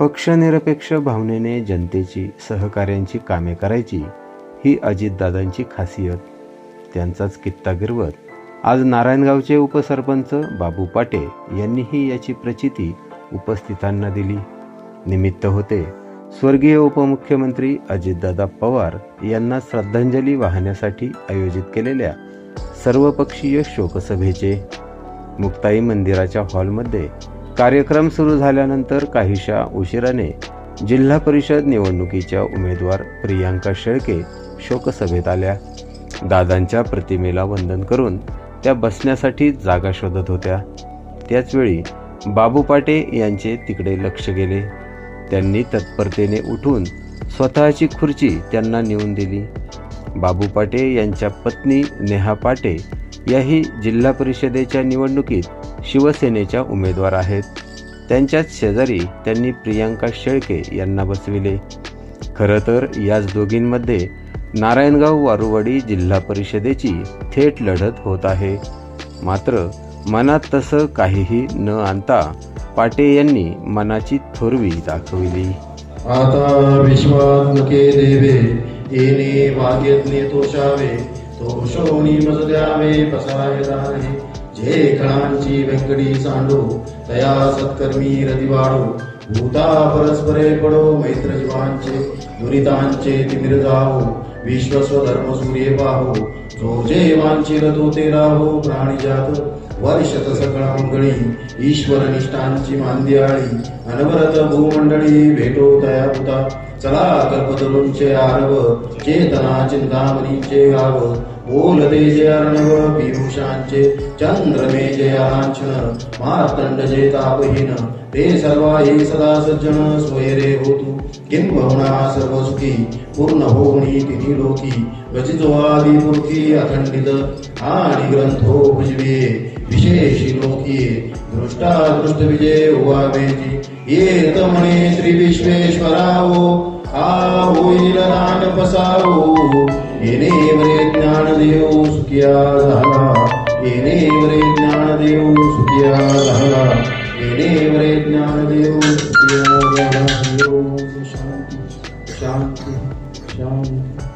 पक्षनिरपेक्ष भावनेने जनतेची सहकार्यांची कामे करायची ही अजितदादांची खासियत. त्यांचाच कित्ता गिरवत आज नारायणगावचे उपसरपंच बाबू पाटे यांनीही याची प्रचिती उपस्थितांना दिली. निमित्त होते स्वर्गीय उपमुख्यमंत्री अजितदादा पवार यांना श्रद्धांजली वाहण्यासाठी आयोजित केलेल्या सर्वपक्षीय शोकसभेचे मुक्ताई मंदिराच्या हॉलमध्ये कार्यक्रम सुरू झाल्यानंतर काहीशा उशिराने जिल्हा परिषद निवडणुकीच्या उमेदवार प्रियांका शेळके शोकसभेत आल्या. दादांच्या प्रतिमेला वंदन करून त्या बसण्यासाठी जागा शोधत होत्या. त्याचवेळी बाबू पाटे यांचे तिकडे लक्ष गेले. त्यांनी तत्परतेने उठून स्वतःची खुर्ची त्यांना नेऊन दिली. बाबू पाटे यांच्या पत्नी नेहा पाटे याही जिल्हा परिषदेच्या निवडणुकीत शिवसेनेच्या उमेदवार आहेत. त्यांच्याच शेजारी त्यांनी प्रियांका शेळके यांना बसविले. खरं तर याच दोघींमध्ये नारायणगाव वारुवाडी जिल्हा परिषदेची थेट लढत होत आहे. मात्र मनात तसं काहीही न आणता पाटे यांनी मनाची थोरवी दाखविली. आता विश्वात्मके देवे येणे वाग्यज्ञे तोषावे तोषोनी मज द्यावे पसाय जे खणांची व्यंकटी सांडो. तया सत्कर्मी रती भूता परस्परे पडो मैत्र जीवांचे दुरितांचे तिमिर जाओ विश्वस्व धर्म सूर्य पाहो जो जे वांचिल तो ते राहो प्राणी जात वर्षत सकळ मंगळी ईश्वर निष्ठांची मांदियाळी. अनवरत भूमंडळी भेटो तया पुता चला कल्पतरूंचे आरव चेतना चिंतामणीचे गाव बोलते जे अर्णव पियुषांचे चंद्रमे जे लांछन मार्तंड जे तापहीन ते सर्वाही सदा सज्जन स्वयरे होतु किंबहुना सर्व सुखी पूर्ण होणी तिन्ही लोकी गजितो आदी मूर्ती अखंडित आणि ग्रंथो भुजवे विशेषी लोकी दृष्टा दृष्ट विजय उवावेची ये तमणे श्री विश्वेश्वरावो આહુ નાન પસાવો એને વરે જ્ઞાન દેવ સુખિયા રહલા એને વરે જ્ઞાન દેવ સુખિયા રહલા એને વરે જ્ઞાન દેવ સુખિયા રહલા શાંતિ શાંતિ શાંતિ